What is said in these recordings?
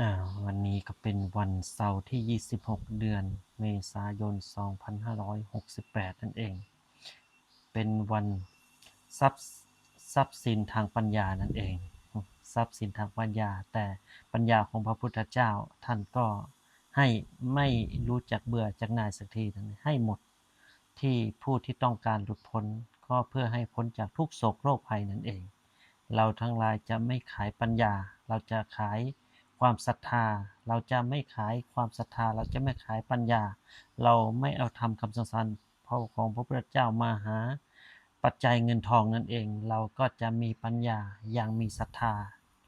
อ่าวันนี้ก็เป็นวันเสาร์ที่ 26 เดือน เมษายน 2568 นั่นเอง เป็นวันทรัพย์ทรัพย์สินทางปัญญานั่นเอง ทรัพย์สินทางปัญญา แต่ปัญญาของพระพุทธเจ้าท่านก็ให้ไม่รู้จักเบื่อจากนายสักทีนั่นให้หมดที่ผู้ที่ต้องการหลุดพ้นก็เพื่อให้พ้นจากทุกโศกโรคภัยนั่นเอง เราทั้งหลายจะไม่ขายปัญญา เราจะขาย ความศรัทธา เราจะไม่ขายความศรัทธา เราจะไม่ขายปัญญา เราไม่เอาทำคำสั่งสอนพระของพระพุทธเจ้ามาหา ปัจจัยเงินทองนั่นเอง เราก็จะมีปัญญาอย่างมีศรัทธา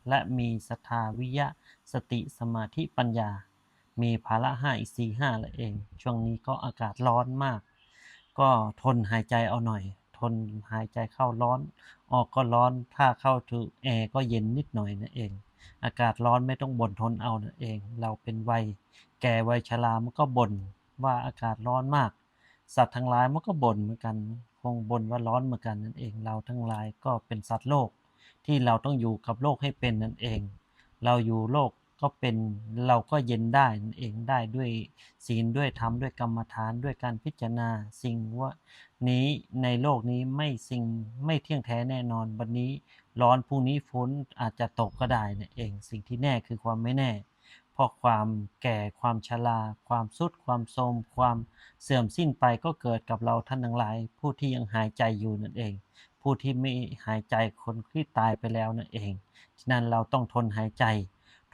และมีศรัทธาวิยะสติสมาธิปัญญา มีภาระห้าอีสี่ห้าละเอง ช่วงนี้ก็อากาศร้อนมาก ก็ทนหายใจเอาหน่อย ทนหายใจเข้าร้อน ออกก็ร้อน ถ้าเข้าถึงแอร์ก็เย็นนิดหน่อยนั่นเอง อากาศร้อนไม่ต้องบ่นทนเอานะเอง เราเป็นวัยแก่วัยชรามันก็บ่นว่าอากาศร้อนมาก สัตว์ทั้งหลายมันก็บ่นเหมือนกัน คงบ่นว่าร้อนเหมือนกันนั่นเอง เราทั้งหลายก็เป็นสัตว์โลก ที่เราต้องอยู่กับโลกให้เป็นนั่นเอง เราอยู่โลก ก็เป็นเราก็เย็นได้นั่นเองได้ด้วยศีลด้วยธรรมด้วยกรรมฐานด้วยการพิจารณา สิ่งว่านี้ในโลกนี้ไม่สิ่งไม่เที่ยงแท้แน่นอนวันนี้ร้อนพรุ่งนี้ฝนอาจจะตกก็ได้นั่นเอง สิ่งที่แน่คือความไม่แน่พราะความแก่ความชราความสุดความโทรมความเสื่อมสิ้นไปก็เกิดกับเราท่านทั้งหลาย ผู้ที่ยังหายใจอยู่นั่นเอง ผู้ที่ไม่หายใจคนที่ตายไปแล้วนั่นเองฉะนั้นเราต้องทนหายใจ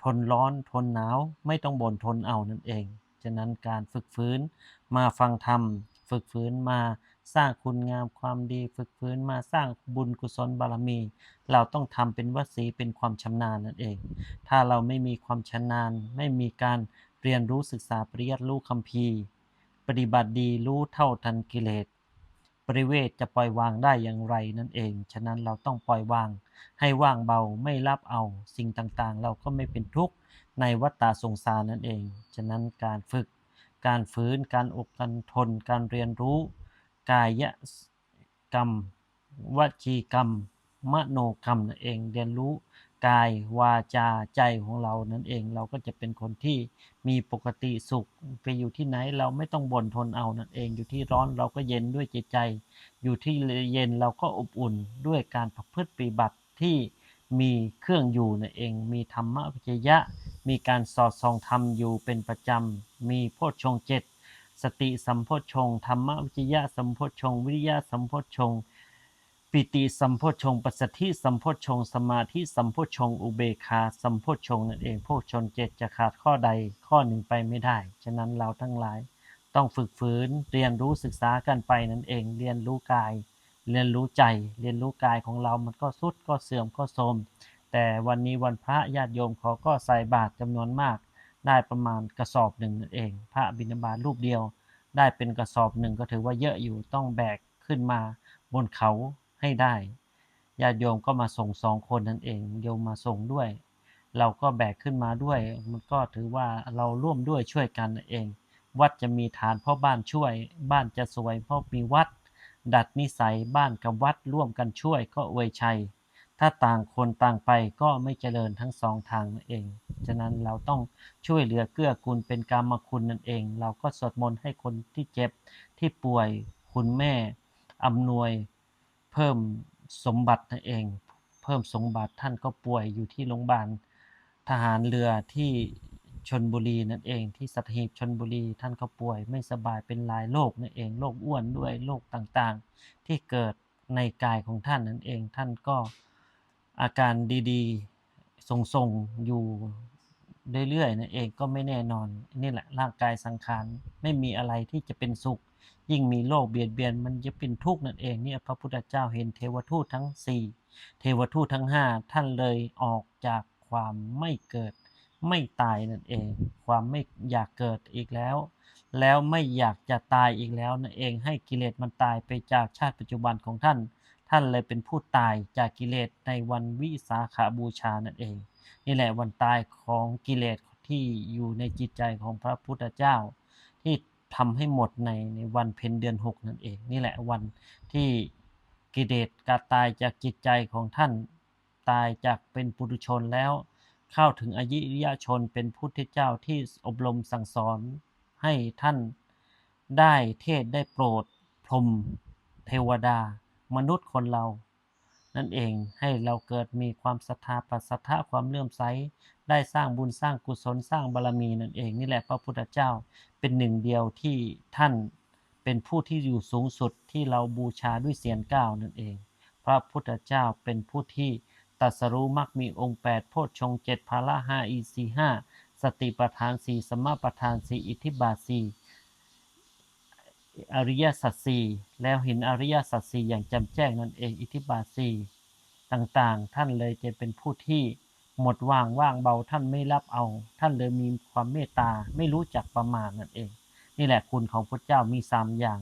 ทนร้อนทนหนาวไม่ต้องบ่นทนเอานั่นเอง ฉะนั้นการฝึกฟื้นมาฟังธรรม ฝึกฟื้นมาสร้างคุณงามความดี ฝึกฟื้นมาสร้างบุญกุศลบารมี เราต้องทำเป็นวสีเป็นความชำนาญนั่นเอง ถ้าเราไม่มีความชำนาญ ไม่มีการเรียนรู้ศึกษาปริยัติรู้คัมภีร์ ปฏิบัติดีรู้เท่าทันกิเลส ปริเวทจะปล่อยวางได้อย่างไรนั่นเอง ฉะนั้นเราต้องปล่อยวาง ให้ว่างเบาไม่รับเอา สิ่งต่างๆ เราก็ไม่เป็นทุกข์ในวัฏฏะสงสารนั่นเอง ฉะนั้นการฝึก การฝืน การอดกันทน การเรียนรู้ กายกรรมวจีกรรม มโนกรรมนั่นเอง เรียนรู้ กายวาจาใจของเรานั่นเองเราก็จะเป็นคนที่มีปกติสุข ไปอยู่ที่ไหนเราไม่ต้องบ่นทนเอานั่นเอง อยู่ที่ร้อนเราก็เย็นด้วยจิตใจ อยู่ที่เย็นเราก็อบอุ่นด้วยการประพฤติปฏิบัติที่มีเครื่องอยู่นั่นเอง มีธรรมวิจยะ มีการสอดส่องธรรมอยู่เป็นประจำ มีโพชฌงเจ็ดสติสัมโพชฌงธรรมวิจยะสัมโพชฌงวิริยะสัมโพชฌง์ ปิติสัมโพชงปัสสธิสัมโพชงสมาธิสัมโพชงอุเบกขาสัมโพชงนั่นเองโพชฌงค์เจ็ดจะขาดข้อใดข้อหนึ่งไปไม่ได้ ฉะนั้นเราทั้งหลาย ต้องฝึกฝืนเรียนรู้ศึกษากันไปนั่นเอง เรียนรู้กาย เรียนรู้ใจ เรียนรู้กายของเรามันก็สุดก็เสื่อมก็โทรมแต่วันนี้วันพระญาติโยมเขาก็ใส่บาตรจำนวนมาก ได้ประมาณกระสอบหนึ่งนั่นเอง พระบิณฑบาตรูปเดียว ได้เป็นกระสอบหนึ่งก็ถือว่าเยอะอยู่ต้องแบกขึ้นมาบนเขา ให้ได้ญาติโยมก็มาส่งสองคนนั่นเองโยมมาส่งด้วย เราก็แบกขึ้นมาด้วย มันก็ถือว่าเราร่วมด้วยช่วยกันนั่นเอง วัดจะมีฐานพราะบ้านช่วย บ้านจะสวยเพราะมีวัด ดัดนิสัยบ้านกับวัดร่วมกันช่วยก็อวยชัย ถ้าต่างคนต่างไปก็ไม่เจริญทั้งสองทางนั่นเอง ฉะนั้นเราต้องช่วยเหลือเกื้อกูลเป็นกรรมคุณนั่นเอง เราก็สวดมนต์ให้คนที่เจ็บที่ป่วย คุณแม่อำนวย เพิ่มสมบัตินั่นเอง เพิ่มสมบัติท่านก็ป่วยอยู่ที่โรงพยาบาลทหารเรือที่ชนบุรีนั่นเองที่สัตหีบชนบุรีท่านก็ป่วยไม่สบายเป็นหลายโรคนั่นเองโรคอ้วนด้วยโรคต่างๆ ที่เกิดในกายของท่านนั่นเองท่านก็อาการดีๆทรงๆอยู่เรื่อยๆนั่นเองก็ไม่แน่นอนนี่แหละร่างกายสังขารไม่มีอะไรที่จะเป็นสุข ยิ่งมีโรคเบียดเบียนมันจะเป็นทุกข์นั่นเองเนี่ยพระพุทธเจ้าเห็นเทวทูตทั้ง 4 เทวทูตทั้ง 5 ท่านเลยออกจากความไม่เกิดไม่ตายนั่นเอง ความไม่อยากเกิดอีกแล้ว แล้วไม่อยากจะตายอีกแล้วนั่นเองให้กิเลสมันตายไปจากชาติปัจจุบันของท่าน ท่านเลยเป็นผู้ตายจากกิเลสในวันวิสาขาบูชานั่นเอง นี่แหละวันตายของกิเลสที่อยู่ในจิตใจของพระพุทธเจ้า ที่ ทำให้หมดในในวันเพ็ญเดือนหกนั่นเอง นี่แหละวันที่กิเลสการตายจากจิตใจของท่านตายจากเป็นปุถุชนแล้ว เข้าถึงอริยชนเป็นพุทธเจ้าที่อบรมสั่งสอนให้ท่านได้เทศได้โปรดพรหมเทวดา มนุษย์คนเรา นั่นเองให้เราเกิดมีความศรัทธาปัสสัทธะความเลื่อมใส ได้สร้างบุญสร้างกุศลสร้างบารมีนั่นเองนี่แหละพระพุทธเจ้าเป็นหนึ่งเดียวที่ท่านเป็นผู้ที่อยู่สูงสุดที่เราบูชาด้วยเสียงก้าวนั่นเอง พระพุทธเจ้าเป็นผู้ที่ตัสรู้มักมีองค์ 8 โพชฌงเจ็ดพาละห้าอีสีห้าสติปัฏฐานสี่สมมาปัฏฐานสี่อิทธิบาทสี่ อริยสัจสี่แล้วเห็นอริยสัจสี่อย่างจำแจ้งนั่นเองอิทธิบาทสี่ต่างๆ ท่านเลยจะเป็นผู้ที่หมดว่างว่างเบาท่านไม่รับเอา ท่านเลยมีความเมตตาไม่รู้จักประมาณนั่นเอง นี่แหละคุณของพระเจ้ามีสามอย่าง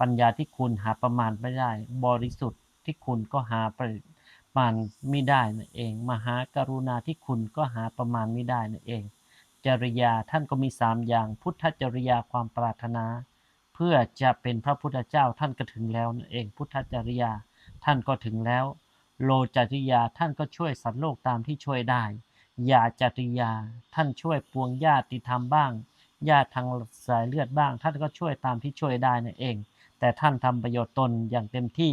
ปัญญาที่คุณหาประมาณไม่ได้ บริสุทธิ์ที่คุณก็หาประมาณไม่ได้นั่นเอง มหากรุณาที่คุณก็หาประมาณไม่ได้นั่นเอง จริยาท่านก็มีสามอย่าง พุทธจริยาความปรารถนา พื่อจะเป็นพระพุทธเจ้าท่านก็ถึงแล้วนั่นเองพุทธจริยาท่านก็ถึงแล้ว โลจริยาท่านก็ช่วยสัตว์โลกตามที่ช่วยได้ยาจริยา ท่านช่วยปวงญาติธรรมบ้างญาติทางสายเลือดบ้าง ท่านก็ช่วยตามที่ช่วยได้นั่นเอง แต่ท่านทำประโยชน์ตนอย่างเต็มที่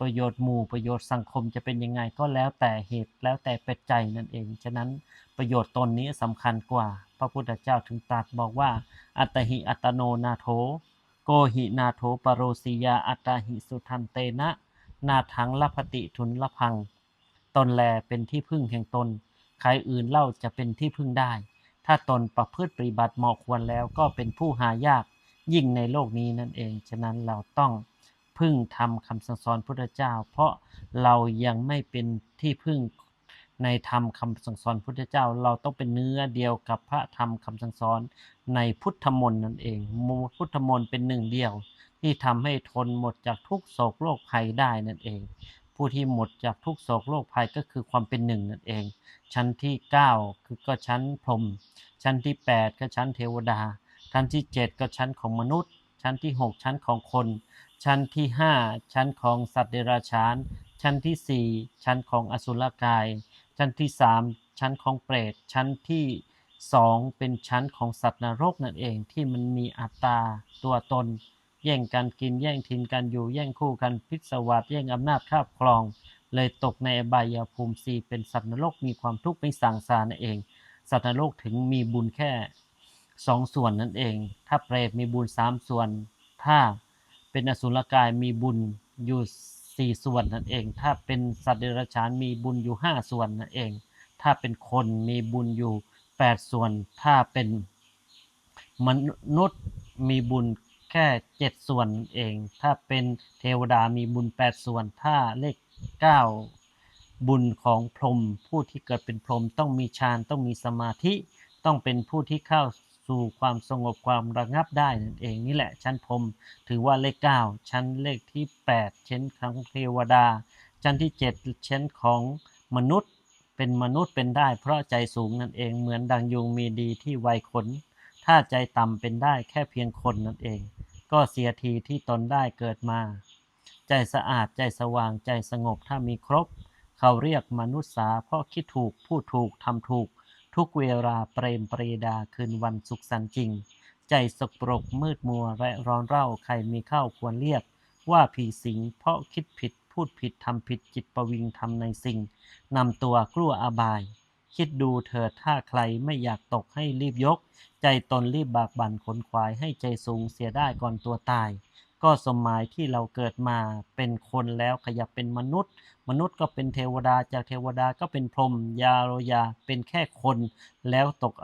ประโยชน์หมู่ประโยชน์สังคมจะเป็นยังไงก็แล้วแต่เหตุแล้วแต่ปัจจัยนั่นเอง ฉะนั้นประโยชน์ตนนี้สำคัญกว่า พระพุทธเจ้าถึงตรัสบอกว่า อัตหิอัตโนนาโถ โกหินาโถปโรสิยาอัตหิสุทันเตนะ นาถังลพติทุนละพัง ตนแลเป็นที่พึ่งแห่งตน ใครอื่นเล่าจะเป็นที่พึ่งได้ ถ้าตนประพฤติปฏิบัติเหมาะควรแล้วก็เป็นผู้หายากยิ่งในโลกนี้นั่นเอง ฉะนั้นเราต้องพึ่งทำคำสั่งสอนพุทธเจ้า เพราะเรายังไม่เป็นที่พึ่ง ในธรรมคำสั่งสอนพุทธเจ้า เราต้องเป็นเนื้อเดียวกับพระธรรมคำสั่งสอนในพุทธมนต์นั่นเองพุทธมนต์เป็นหนึ่งเดียว ที่ทำให้ทนหมดจากทุกโศกโรคภัยได้นั่นเอง ผู้ที่หมดจากทุกโศกโรคภัยก็คือความเป็นหนึ่งนั่นเอง ชั้นที่ 9 คือก็ชั้นพรหมชั้นที่ 8 ก็ชั้นเทวดา ชั้นที่ 7 ก็ชั้นของมนุษย์ ชั้นที่ 6 ชั้นของคน ชั้นที่ 5 ชั้นของสัตว์เดรัจฉานชั้นที่ 4 ชั้นของอสุรกาย ชั้นที่ 3 ชั้นของเปรต ชั้นที่ 2 เป็นชั้นของสัตว์นรกนั่นเองที่มันมีอัตตาตัวตน แย่งกันกินแย่งทินกันอยู่แย่งคู่กันพิศวาสแย่งอำนาจครอบครอง เลยตกในอบายภูมิสีเป็นสัตว์นรกมีความทุกข์ไม่สางสารนั่นเอง สัตว์นรกถึงมีบุญแค่สองส่วนนั่นเอง ถ้าเปรตมีบุญสามส่วน ถ้าเป็นอสุรกายมีบุญอยู่ สี่ส่วนนั่นเอง ถ้าเป็นสัตว์เดรัจฉานมีบุญอยู่ห้าส่วนนั่นเอง ถ้าเป็นคนมีบุญอยู่แปดส่วน ถ้าเป็นมนุษย์มีบุญแค่เจ็ดส่วนนั่นเอง ถ้าเป็นเทวดามีบุญแปดส่วน ถ้าเลขเก้าบุญของพรหมผู้ที่เกิดเป็นพรหมต้องมีฌานต้องมีสมาธิ ต้องเป็นผู้ที่เข้า สู่ความสงบความระงับได้นั่นเองนี่แหละ ชั้นพรมถือว่าเลขเก้าชั้นเลขที่แปดชั้นของเทวดา ชั้นที่เจ็ดชั้นของมนุษย์เป็นมนุษย์เป็นได้ เพราะใจสูงนั่นเองเหมือนดังยุงมีดีที่ไวขน ถ้าใจต่ำเป็นได้แค่เพียงคนนั่นเอง ก็เสียทีที่ตนได้เกิดมา ใจสะอาดใจสว่างใจสงบถ้ามีครบ เขาเรียกมนุษย์สาเพราะคิดถูกพูดถูกทำถูก ทุกเวลาเปรมปรีดาคืนวันสุขสันต์จริง ใจสกปรกมืดมัวและร้อนเร่าใครมีเข้าควรเรียก ว่าผีสิงเพราะคิดผิดพูดผิดทำผิดจิตประวิงทำในสิ่งนำตัวกลัวอบาย คิดดูเถิดถ้าใครไม่อยากตกให้รีบยก ใจตนรีบบากบั่นขนควายให้ใจสูงเสียได้ก่อนตัวตาย ก็สมหมายที่เราเกิดมาเป็นคนแล้วขยับเป็นมนุษย์ มนุษย์ก็เป็นเทวดาจากเทวดาก็เป็นพรหมยาโรยาเป็นแค่คน แล้วตก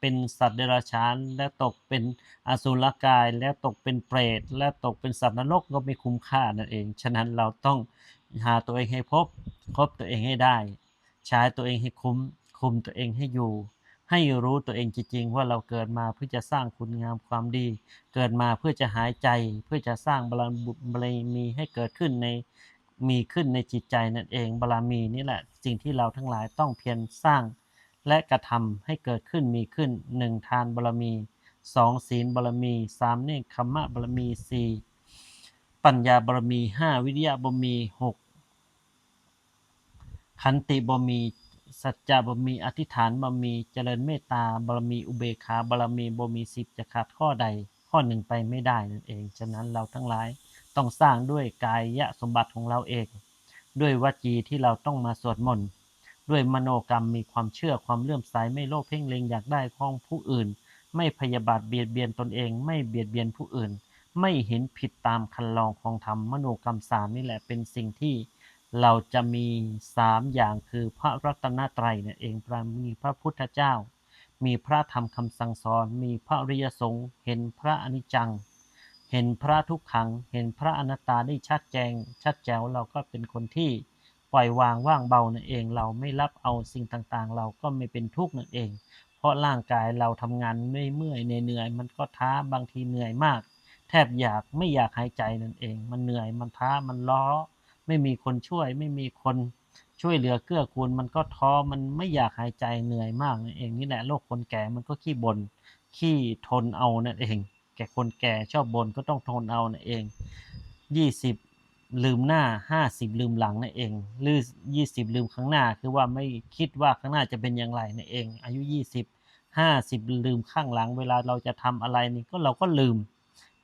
เป็นสัตว์เดรัจฉาน แล้วตกเป็นอสุรกาย แล้วตกเป็นเปรต แล้วตกเป็นสัตว์นรกก็ไม่คุ้มค่านั่นเอง ฉะนั้นเราต้องหาตัวเองให้พบคบตัวเองให้ได้ ใช้ตัวเองให้คุ้มคุมตัวเองให้อยู่ ให้รู้ตัวเองจริงๆว่าเราเกิดมาเพื่อจะสร้างคุณงามความดี เกิดมาเพื่อจะหายใจ เพื่อจะสร้างบารมีให้เกิดขึ้นใน มีขึ้นในจิตใจนั่นเองบารมีนี่แหละ สิ่งที่เราทั้งหลายต้องเพียรสร้าง และกระทำให้เกิดขึ้นมีขึ้นหนึ่งทานบารมีสองศีลบารมีสามเนคขมะบารมีสี่ปัญญาบารมีห้าวิริยะบารมีหกขันติบารมี สัจจะบารมี อธิษฐานบารมี เจริญเมตตาบารมี อุเบกขาบารมีบ่มีสิบจะขาดข้อใดข้อหนึ่งไปไม่ได้นั่นเอง ฉะนั้นเราทั้งหลาย ต้องสร้างด้วยกายะสมบัติของเราเอง ด้วยวจีที่เราต้องมาสวดมนต์ด้วยมโนกรรมมีความเชื่อความเลื่อมใสไม่โลภเพ่งเล็งอยากได้ของผู้อื่น ไม่พยาบาทเบียดเบียนตนเอง ไม่เบียดเบียนผู้อื่น ไม่เห็นผิดตามคันลองของธรรมมโนกรรมสามนี่แหละเป็นสิ่งที่เราจะมีสามอย่างคือพระรัตนตรัยเนี่ยเองพระมีพระพุทธเจ้า มีพระธรรมคำสั่งสอน มีพระริยสงฆ์เห็นพระอนิจจัง เห็นพระทุกขัง เห็นพระอนัตตาได้ชัดแจง ชัดแจ๋วเราก็เป็นคนที่ปล่อยวางว่างเบานั่นเอง เราไม่รับเอาสิ่งต่างๆ เราก็ไม่เป็นทุกข์นั่นเอง เพราะร่างกายเราทำงานเมื่อยๆเหนื่อยๆมันก็ท้าบางทีเหนื่อยมาก แทบอยากไม่อยากหายใจนั่นเอง มันเหนื่อยมันท้ามันล้อ ไม่มีคนช่วย ไม่มีคนช่วยเหลือเกื้อกูลมันก็ท้อมันไม่อยากหายใจเหนื่อยมากนั่นเองนี่แหละโรคคนแก่มันก็ขี้บน่นขี้ทนเอานั่นเอง แก่คนแก่ชอบบ่นก็ต้องทนเอานั่นเองยี่สิบลืมหน้าห้าสิบลืมหลังนั่นเองหรือยี่สิบลืมข้างหน้า คือว่าไม่คิดว่าข้างหน้าจะเป็นอย่างไรนั่นเอง อายุยี่สิบห้าสิบลืมข้างหลัง เวลาเราจะทำอะไรนี่ก็เราก็ลืม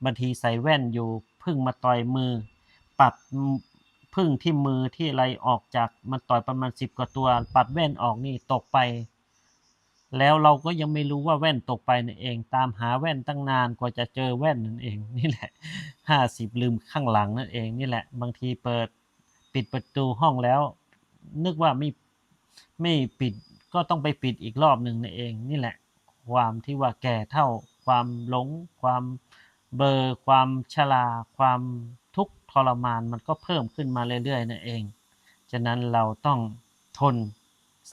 บางทีใส่แว่นอยู่พึ่งมาต่อยมือ ปัดพึ่งที่มือที่อะไรออกจากมันต่อยประมาณสิบกว่าตัว ปัดแว่นออกนี่ตกไป แล้วเราก็ยังไม่รู้ว่าแว่นตกไปนั่นเอง ตามหาแว่นตั้งนานกว่าจะเจอแว่นนั่นเอง นี่แหละห้าสิบลืมข้างหลังนั่นเอง นี่แหละ บางทีเปิดปิดประตูห้องแล้ว นึกว่าไม่ไม่ปิดก็ต้องไปปิดอีกรอบหนึ่งนั่นเอง นี่แหละ ความที่ว่าแก่เท่า ความหลง ความเบอร์ความชราความทุกข์ทรมานมันก็เพิ่มขึ้นมาเรื่อยๆนั่นเอง ฉะนั้นเราต้องทน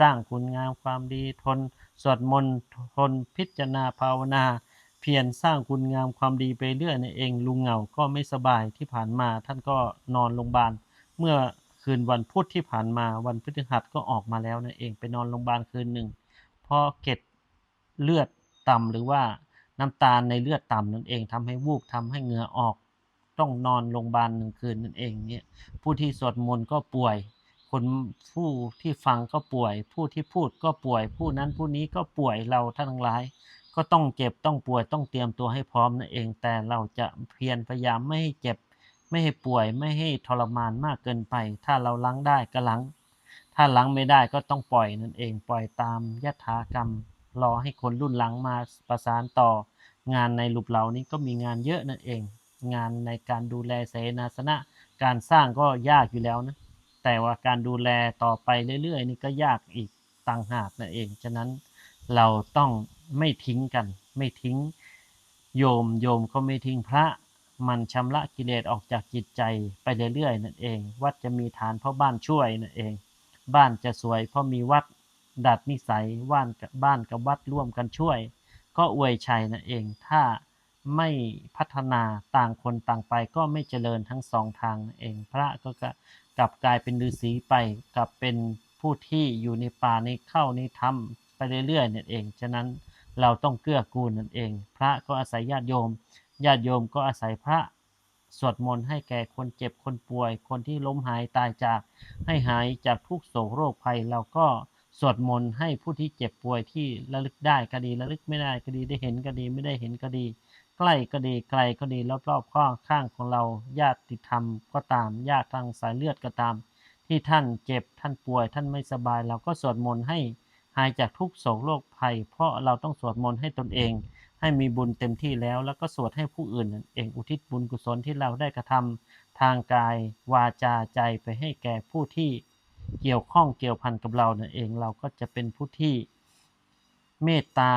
สร้างคุณงามความดีทน สวดมนต์ทนพิจารณาภาวนา เพียรสร้างคุณงามความดีไปเรื่อยนั่นเองลุงเหงาก็ไม่สบายที่ผ่านมาท่านก็นอนโรงพยาบาลเมื่อคืนวันพุธที่ผ่านมาวันพฤหัสก็ออกมาแล้วนั่นเองไปนอนโรงพยาบาลคืนหนึ่งเพราะเก็ดเลือดต่ำหรือว่าน้ำตาลในเลือดต่ำนั่นเองทำให้วูบทำให้เหงื่อออก ต้องนอนโรงพยาบาลหนึ่งคืนนั่นเองเนี่ยผู้ที่สวดมนต์ก็ป่วย คนผู้ที่ฟังก็ป่วย ผู้ที่พูดก็ป่วย ผู้นั้นผู้นี้ก็ป่วยเราท่านทั้งหลาย ก็ต้องเจ็บต้องป่วยต้องเตรียมตัวให้พร้อมนั่นเอง แต่เราจะเพียรพยายามไม่ให้เจ็บ ไม่ให้ป่วยไม่ให้ทรมานมากเกินไป ถ้าเราล้างได้ก็ล้างถ้าล้างไม่ได้ก็ต้องปล่อยนั่นเอง ปล่อยตามยถากรรม รอให้คนรุ่นหลังมาประสานต่อ งานในรูปเรานี้ก็มีงานเยอะนั่นเอง งานในการดูแลเสนาสนะ การสร้างก็ยากอยู่แล้วนะ แต่ว่าการดูแลต่อไปเรื่อยๆ นี่ก็ยากอีกต่างหากนั่นเอง ฉะนั้นเราต้องไม่ทิ้งกัน ไม่ทิ้งโยมโยมก็ไม่ทิ้งพระ มันชำระกิเลสออกจากจิตใจไปเรื่อยๆนั่นเอง วัดจะมีฐานเพราะบ้านช่วยนั่นเอง บ้านจะสวยเพราะมีวัดดัดนิสัยว่านกับบ้านกับวัดร่วมกันช่วย ก็อวยชัยนั่นเอง ถ้าไม่พัฒนาต่างคนต่างไปก็ไม่เจริญทั้งสองทางนั่นเอง พระก็ กลับกลายเป็นฤาษีไป กลับเป็นผู้ที่อยู่ในป่าในเข้าในถ้ำไปเรื่อยๆนั่นเอง ฉะนั้นเราต้องเกื้อกูลนั่นเอง พระก็อาศัยญาติโยม ญาติโยมก็อาศัยพระสวดมนต์ให้แก่คนเจ็บคนป่วย คนที่ล้มหายตายจาก ให้หายจากทุกโศกโรคภัยเราก็สวดมนต์ให้ผู้ที่เจ็บป่วยที่ระลึกได้ก็ดีระลึกไม่ได้ก็ดีได้เห็นก็ดีไม่ได้เห็นก็ดี ใกล้ก็ดีไกลก็ดีรอบๆข้างข้างของเราญาติธรรมก็ตามญาติทางสายเลือดก็ตาม ที่ท่านเจ็บท่านป่วย ท่านไม่สบาย เราก็สวดมนต์ให้หายจากทุกโศกโรคภัย เพราะเราต้องสวดมนต์ให้ตนเอง ให้มีบุญเต็มที่แล้ว แล้วก็สวดให้ผู้อื่นเองอุทิศบุญกุศลที่เราได้กระทำทางกายวาจาใจไปให้แก่ผู้ที่เกี่ยวข้องเกี่ยวพันกับเรานั่นเองเราก็จะเป็นผู้ที่เมตตา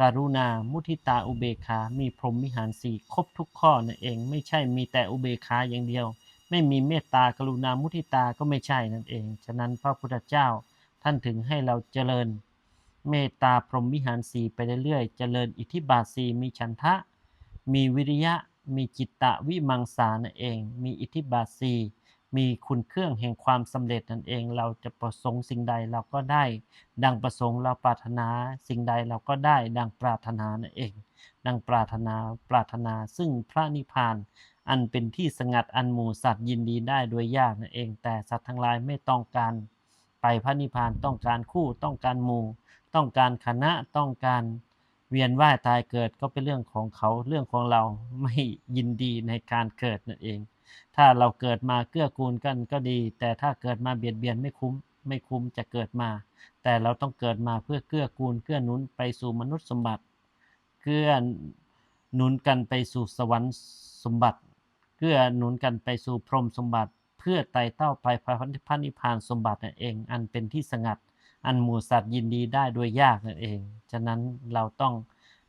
การุณา มุทิตาอุเบกขามีพรหมวิหารสี่ครบทุกข้อนั่นเอง ไม่ใช่มีแต่อุเบกขาอย่างเดียว ไม่มีเมตตากรุณามุทิตาก็ไม่ใช่นั่นเอง ฉะนั้นพระพุทธเจ้าท่านถึงให้เราเจริญ เมตตาพรหมวิหารสี่ไปเรื่อยๆ เจริญอิทธิบาทสีมีฉันทะ มีวิริยะ มีจิตตะวิมังสานั่นเอง มีอิทธิบาทสี มีคุณเครื่องแห่งความสำเร็จนั่นเอง เราจะประสงค์สิ่งใดเราก็ได้ ดังประสงค์เราปรารถนาสิ่งใดเราก็ได้ ดังปรารถนานั่นเอง ดังปรารถนาปรารถนาซึ่งพระนิพพาน อันเป็นที่สงัดอันหมู่สัตว์ยินดีได้โดยยากนั่นเอง แต่สัตว์ทั้งหลายไม่ต้องการ ไปพระนิพพานต้องการคู่ต้องการหมู่ ต้องการคณะต้องการเวียนว่ายตายเกิดก็เป็นเรื่องของเขาเรื่องของเราไม่ยินดีในการเกิดนั่นเอง ถ้าเราเกิดมาเกื้อกูลกันก็ดี แต่ถ้าเกิดมาเบียดเบียนไม่คุ้ม ไม่คุ้มจะเกิดมา แต่เราต้องเกิดมาเพื่อเกื้อกูลเกื้อหนุนไปสู่มนุษย์สมบัติ เกื้อหนุนกันไปสู่สวรรค์สมบัติ เกื้อหนุนกันไปสู่พรหมสมบัติ เพื่อไต่เต้าไปพระนิพพานสมบัตินั่นเอง อันเป็นที่สงัด อันหมู่สัตว์ยินดีได้โดยยากนั่นเอง ฉะนั้นเราต้อง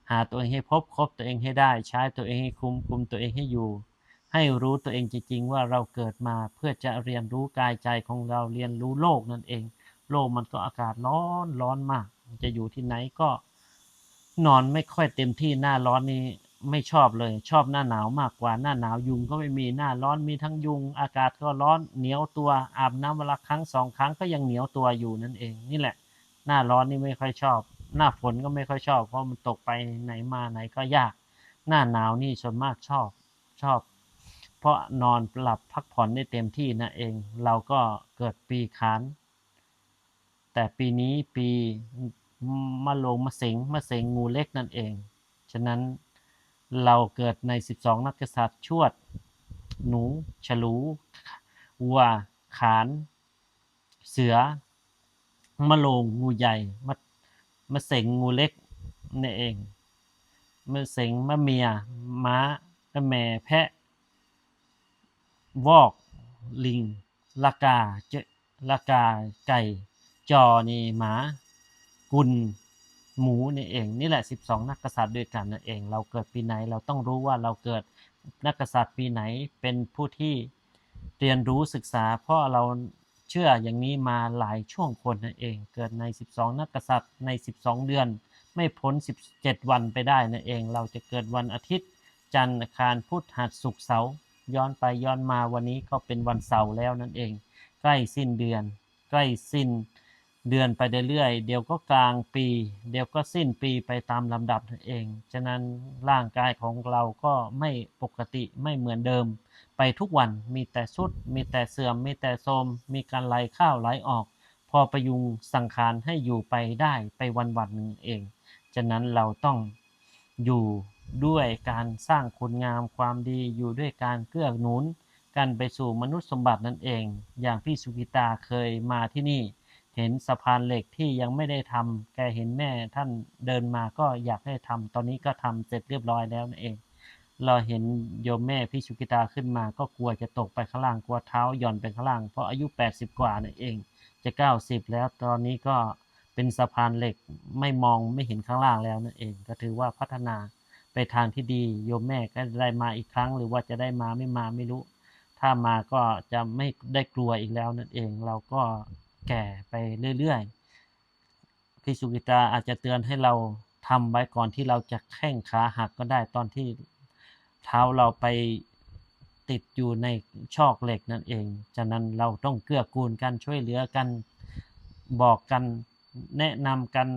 หาตัวเองให้พบคบตัวเองให้ได้ ใช้ตัวเองให้คุ้มคุมตัวเองให้อยู่ ให้รู้ตัวเองจริง ๆ ว่าเราเกิดมาเพื่อจะเรียนรู้กายใจของเราเรียนรู้โลกนั่นเอง โลกมันก็อากาศร้อนร้อนมาก จะอยู่ที่ไหนก็ นอนไม่ค่อยเต็มที่หน้าร้อนนี่ไม่ชอบเลย ชอบหน้าหนาวมากกว่าหน้าหนาวยุงก็ไม่มีหน้าร้อนมีทั้งยุง อากาศก็ร้อนเหนียวตัวอาบน้ำเวลาครั้งสองครั้งก็ยังเหนียวตัวอยู่นั่นเอง นี่แหละ หน้าร้อนนี่ไม่ค่อยชอบ หน้าฝนก็ไม่ค่อยชอบ เพราะมันตกไปไหนมาไหนก็ยาก หน้าหนาวนี่ส่วนมากชอบ ชอบ เพราะนอนหลับพักผ่อนได้เต็มที่นั่นเอง เราก็เกิดปีขาน แต่ปีนี้ปีมะโรงมะเสงมะเสงงูเล็กนั่นเอง ฉะนั้นเราเกิดใน 12 นักกษัตริย์ชวด หนู ฉลูวัว ขาน เสือ มะโรงงูใหญ่มะมะเสงงูเล็กนี่เองมะเสงมะเมีย ม้าแม่แพะ วอกลิงลากาเจลากาไก่ จอนี่หมา กุลหมูนี่เอง นี่แหละ 12 นักกษัตริย์ด้วยกันนั่นเอง เราเกิดปีไหน เราต้องรู้ว่าเราเกิดนักกษัตริย์ปีไหนเป็นผู้ที่เรียนรู้ศึกษา เพราะเราเชื่ออย่างนี้มาหลายช่วงคนนั่นเอง เกิดใน 12 นักกษัตริย์ใน 12 เดือน ไม่พ้น 17 วันไปได้นั่นเอง เราจะเกิดวันอาทิตย์ จันทร์อังคารพุธหัสศุกร์เสาร์ ย้อนไปย้อนมาวันนี้ก็เป็นวันเสาร์แล้วนั่นเอง ใกล้สิ้นเดือน ใกล้สิ้นเดือนไปเรื่อยๆเดี๋ยวก็กลางปี เดี๋ยวก็สิ้นปีไปตามลำดับนั่นเอง ฉะนั้นร่างกายของเราก็ไม่ปกติไม่เหมือนเดิม ไปทุกวันมีแต่สุด มีแต่เสื่อม มีแต่โทรมมีการไหลเข้าวไหลออก พอประยุงสังขารให้อยู่ไปได้ไปวันๆหนึ่งเอง ฉะนั้นเราต้องอยู่ ด้วยการสร้างคุณงามความดีอยู่ด้วยการเกื้อหนุน กันไปสู่มนุษย์สมบัตินั่นเอง อย่างพี่สุกิตาเคยมาที่นี่ เห็นสะพานเหล็กที่ยังไม่ได้ทำแกเห็นแม่ท่านเดินมาก็อยากให้ทำตอนนี้ก็ทำเสร็จเรียบร้อยแล้วนั่นเอง เราเห็นโยมแม่พี่สุกิตาขึ้นมา ก็กลัวจะตกไปข้างล่างกลัวเท้าหย่อนไปข้างล่างเพราะอายุ 80 กว่านั่นเอง จะ 90 แล้วตอนนี้ก็เป็นสะพานเหล็กไม่มองไม่เห็นข้างล่างแล้วนั่นเอง ก็ถือว่าพัฒนา ไปทางที่ดีโยมแม่ก็ได้มาอีกครั้ง หรือว่าจะได้มาไม่มาไม่รู้ ถ้ามาก็จะไม่ได้กลัวอีกแล้วนั่นเอง เราก็แก่ไปเรื่อยๆพี่สุกิตาอาจจะเตือนให้เราทำไว้ก่อนที่เราจะแข้งขาหักก็ได้ตอนที่เท้าเราไปติดอยู่ในชอกเหล็กนั่นเอง ฉะนั้นเราต้องเกื้อกูลกันช่วยเหลือกันบอกกันแนะนำกัน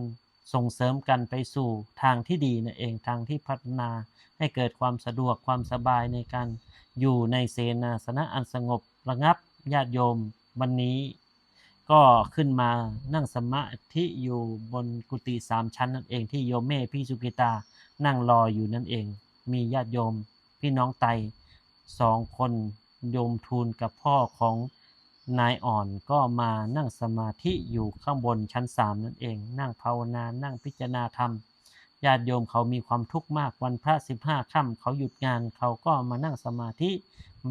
ส่งเสริมกันไปสู่ทางที่ดีนั่นเองทางที่พัฒนาให้เกิดความสะดวกความสบายในการอยู่ในเสนาสนะอันสงบระงับญาติโยมวันนี้ ก็ขึ้นมานั่งสมาธิอยู่บนกุฏิสามชั้นนั่นเองที่โยมแม่พี่สุกิตานั่งรออยู่นั่นเอง มีญาติโยม พี่น้องไตสองคนโยมทูลกับพ่อของ นายอ่อนก็มานั่งสมาธิอยู่ข้างบนชั้นสามนั่นเอง นั่งภาวนา นั่งพิจารณาธรรม ญาติโยมเขามีความทุกข์มากวันพระสิบห้าค่ำเขาหยุดงานเขาก็มานั่งสมาธิ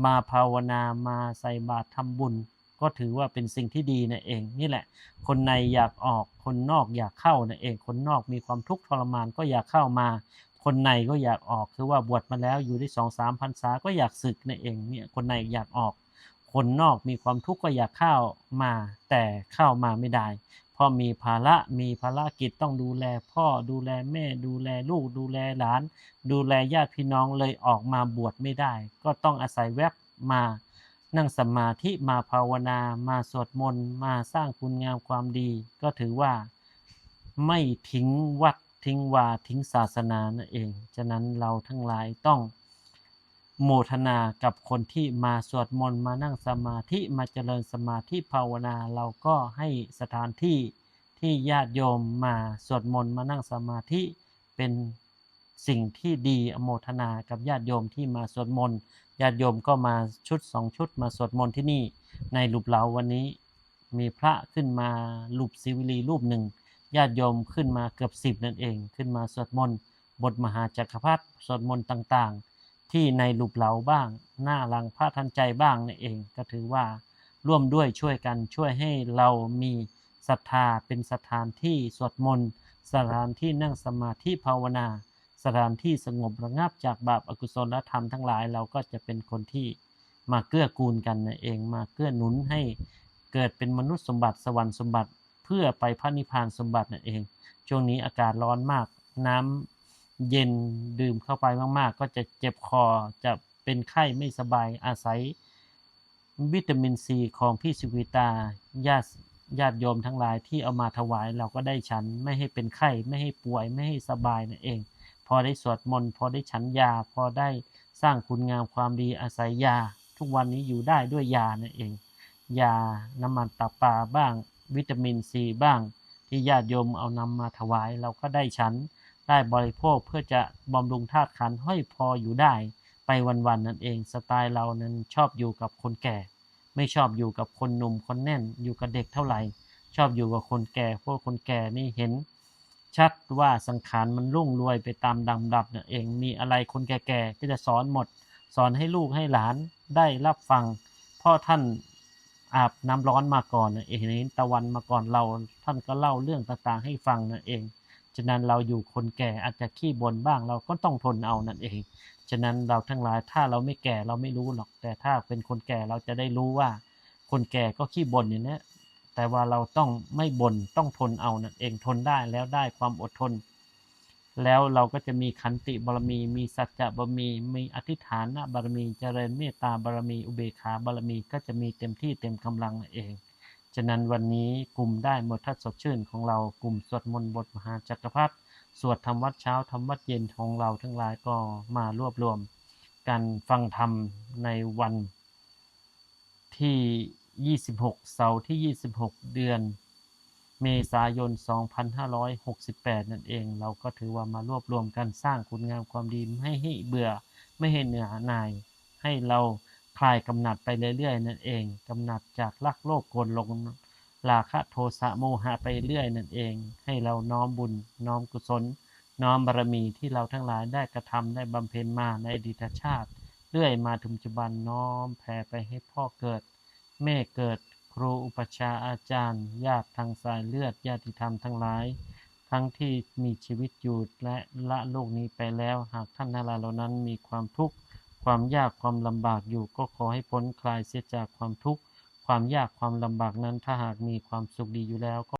มาภาวนา มาใส่บาตรทำบุญ ก็ถือว่าเป็นสิ่งที่ดีนั่นเอง นี่แหละ คนในอยากออก คนนอกอยากเข้านั่นเอง คนนอกมีความทุกข์ทรมานก็อยากเข้ามา คนในก็อยากออก คือว่าบวชมาแล้วอยู่ได้สองสามพรรษาก็อยากศึกนั่นเอง เนี่ย คนในอยากออก คนนอกมีความทุกข์ก็อยากเข้ามา แต่เข้ามาไม่ได้ เพราะมีภาระมีภารกิจต้องดูแลพ่อดูแลแม่ ดูแลลูก ดูแลหลาน ดูแลญาติพี่น้องเลยออกมาบวชไม่ได้ ก็ต้องอาศัยแวบมา นั่งสมาธิมาภาวนา มาสวดมนต์มาสร้างคุณงามความดี ก็ถือว่าไม่ทิ้งวัดทิ้งวาทิ้งศาสนานั่นเอง ฉะนั้นเราทั้งหลายต้อง โมทนากับคนที่มาสวดมนต์มานั่งสมาธิมาเจริญสมาธิภาวนาเราก็ให้สถานที่ที่ญาติโยมมาสวดมนต์มานั่งสมาธิเป็นสิ่งที่ดีอโมทนากับญาติโยมที่มาสวดมนต์ญาติโยมก็มาชุดสองชุดมาสวดมนต์ที่นี่ในรูปเหลาวันนี้มีพระขึ้นมารูปศิวิลีรูปหนึ่งญาติโยมขึ้นมาเกือบสิบนั่นเอง ขึ้นมาสวดมนต์บทมหาจักรพรรดิสวดมนต์ต่างๆ ที่ในรูปเหลาบ้าง หน้าหลังพระทันใจบ้างนั่นเองก็ถือว่าร่วมด้วยช่วยกันช่วยให้เรามีศรัทธาเป็นสถานที่สวดมนต์สถานที่นั่งสมาธิภาวนา สถานที่สงบระงับจากบาปอกุศลธรรมทั้งหลายเราก็จะเป็นคนที่มาเกื้อกูลกันนั่นเองมาเกื้อหนุนให้เกิดเป็นมนุษย์สมบัติสวรรค์สมบัติ เพื่อไปพระนิพพานสมบัตินั่นเอง ช่วงนี้อากาศร้อนมากน้ำ เย็นดื่มเข้าไปมาก ๆ ก็จะเจ็บคอจะเป็นไข้ไม่สบายอาศัย วิตามินซีของพี่สุวิตาญาติญาติโยมทั้งหลายที่เอามาถวายเราก็ได้ฉันไม่ให้เป็นไข้ไม่ให้ป่วยไม่ให้สบายนั่นเอง พอได้สวดมนต์พอได้ฉันยา พอได้สร้างคุณงามความดีอาศัยยา ทุกวันนี้อยู่ได้ด้วยยานั่นเอง ยาน้ำมันตับปลาบ้าง วิตามินซีบ้าง ที่ญาติโยมเอานำมาถวายเราก็ได้ฉัน ได้บริโภคเพื่อจะบำรุงธาตุขันธ์ให้พออยู่ได้ ไปวันๆนั่นเองสไตล์เรานั้นชอบอยู่กับคนแก่ ไม่ชอบอยู่กับคนหนุ่มคนแน่น อยู่กับเด็กเท่าไหร่ ชอบอยู่กับคนแก่เพราะคนแก่นี่เห็น ชัดว่าสังขารมันรุ่งรวยไปตามดำดับนั่นเองมีอะไรคนแก่ๆก็จะสอนหมด สอนให้ลูกให้หลานได้รับฟังพ่อท่านอาบน้ำร้อนมาก่อนนั่นเองเห็นตะวันมาก่อนเราท่านก็เล่าเรื่องต่างๆให้ฟังนั่นเอง ฉะนั้นเราอยู่คนแก่อาจจะขี้บ่นบ้างเราก็ต้องทนเอานั่นเอง ฉะนั้นเราทั้งหลายถ้าเราไม่แก่เราไม่รู้หรอก แต่ถ้าเป็นคนแก่เราจะได้รู้ว่า คนแก่ก็ขี้บ่นอย่างนี้แต่ว่าเราต้องไม่บ่นต้องทนเอานั่นเองทนได้แล้วได้ความอดทน แล้วเราก็จะมีขันติบารมี มีสัจจะบารมี มีอธิษฐานบารมีเจริญเมตตาบารมี อุเบกขาบารมีก็จะมีเต็มที่เต็มกำลังนั่นเอง ฉะนั้นวันนี้กลุ่มได้หมดทัดสดชื่นของเรากลุ่มสวดมนต์บทมหาจักรพรรดิสวดธรรมวัดเช้าธรรมวัดเย็นของเราทั้งหลายก็มารวบรวมการฟังธรรมในวันที่ 26 เสาร์ที่ 26 เดือน เมษายน 2568 นั่นเอง เราก็ถือว่ามารวบรวมกันสร้างคุณงามความดีไม่ให้เบื่อไม่ให้เหนื่อยหน่าย ให้เรา คลายกำหนัดไปเรื่อยๆนั่นเอง กำหนัดจากรักโลภโกรธหลงราคะโทสะโมหะไปเรื่อยนั่นเอง ให้เราน้อมบุญ น้อมกุศล น้อมบารมีที่เราทั้งหลายได้กระทำได้บำเพ็ญมาในอดีตชาติ เรื่อยมาถึงปัจจุบันน้อมแผ่ไปให้พ่อเกิด แม่เกิดครูอุปชาอาจารย์ญาติทางสายเลือดญาติธรรมทั้งหลาย ทั้งที่มีชีวิตอยู่และละโลกนี้ไปแล้วหากท่านทั้งหลายเหล่านั้นมีความทุกข์ ความยากความลำบากอยู่ก็ขอให้พ้นคลายเสียจากความทุกข์ ความยากความลำบากนั้นถ้าหากมีความสุขดีอยู่แล้วก็